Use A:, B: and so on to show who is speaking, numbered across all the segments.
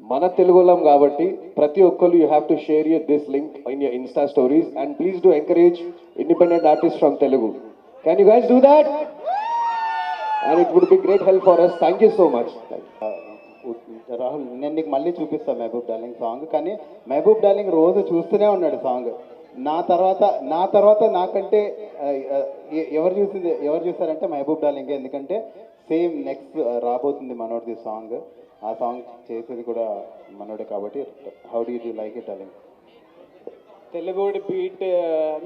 A: మన తెలుగులం కాబట్టి ప్రతి ఒక్కరు you have to share you this link in your Insta stories and please do encourage independent artist from Telugu can you guys do that and it would be great help for us thank you so much
B: Rahul నేను నీకు మళ్ళీ చూపిస్తాను Mahabub darling song కానీ Mahabub darling రోజు చూస్తూనే ఉన్నాడు song నా తర్వాత నా తర్వాత నాకంటే ఎవరు చూసింది ఎవరు చూసారంటే మహబూబ్ డాలింగ్. ఎందుకంటే సేమ్ నెక్స్ట్ రాబోతుంది మనోడిది సాంగ్. ఆ సాంగ్ చేసేది కూడా మనోడే కాబట్టి how do you like it darling?
C: తెలుగుడి beat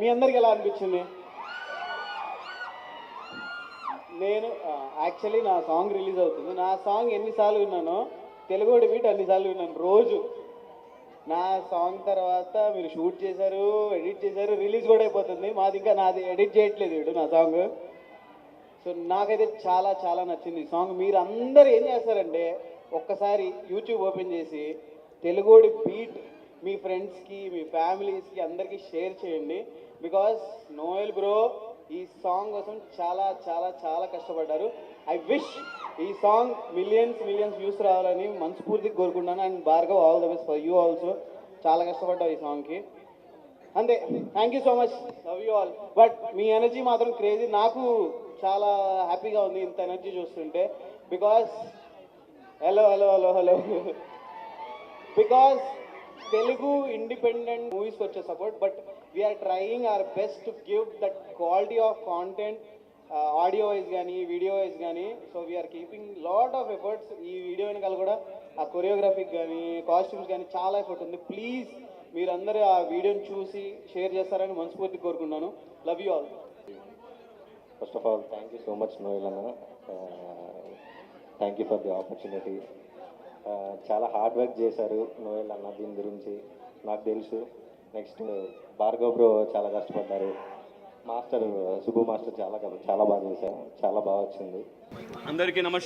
C: మీ అందరికి ఎలా అనిపించింది? నేను యాక్చువల్లీ నా సాంగ్ రిలీజ్ అవుతుంది. నా సాంగ్ ఎన్నిసార్లు విన్నానో తెలుగుడి బీట్ అన్నిసార్లు విన్నాను. రోజు. నా సాంగ్ తర్వాత మీరు షూట్ చేశారు ఎడిట్ చేశారు రిలీజ్ కూడా అయిపోతుంది. మాది ఇంకా నాది ఎడిట్ చేయట్లేదు వీడు నా సాంగ్. సో నాకైతే చాలా చాలా నచ్చింది. ఈ సాంగ్ మీరు అందరు ఏం చేస్తారంటే ఒక్కసారి యూట్యూబ్ ఓపెన్ చేసి తెలుగుడి బీట్ మీ ఫ్రెండ్స్కి మీ ఫ్యామిలీస్కి అందరికీ షేర్ చేయండి. బికాస్ నోయల్ బ్రో ఈ సాంగ్ కోసం చాలా చాలా చాలా కష్టపడ్డారు. ఐ విష్ ఈ సాంగ్ మిలియన్స్ మిలియన్స్ వ్యూస్ రావాలని మనస్ఫూర్తిగా కోరుకుంటున్నాను. And Bhargav all the best for you also చాలా కష్టపడ్డావు ఈ సాంగ్కి. అంతే. Thank you so much love you all but me energy మాత్రం క్రేజీ నాకు చాలా హ్యాపీగా ఉంది ఇంత ఎనర్జీ చూస్తుంటే. Because hello hello hello hello because Telugu independent మూవీస్కి వచ్చే support but we are trying our best to give that quality of content audio wise కానీ వీడియో వైజ్ కానీ so we are keeping lot of efforts ఈ video వెనకాల కూడా ఆ కొరియోగ్రఫీకి కానీ costumes కానీ చాలా ఎఫర్ట్ ఉంది. ప్లీజ్ మీరందరూ ఆ వీడియోని చూసి షేర్ చేస్తారని మనస్ఫూర్తి కోరుకున్నాను love you all
A: first of all thank you so much Noel అన్న. Thank you for the opportunity చాలా హార్డ్ వర్క్ చేశారు నోయల్ అన్న దీని గురించి. నాకు తెలుసు. నెక్స్ట్ భార్గవ్ బ్రో చాలా కష్టపడ్డారు. మాస్టర్ సుబ్బు మాస్టర్ చాలా చాలా బాగా చేశారు. చాలా బాగా వచ్చింది.
D: అందరికీ నమస్కారం.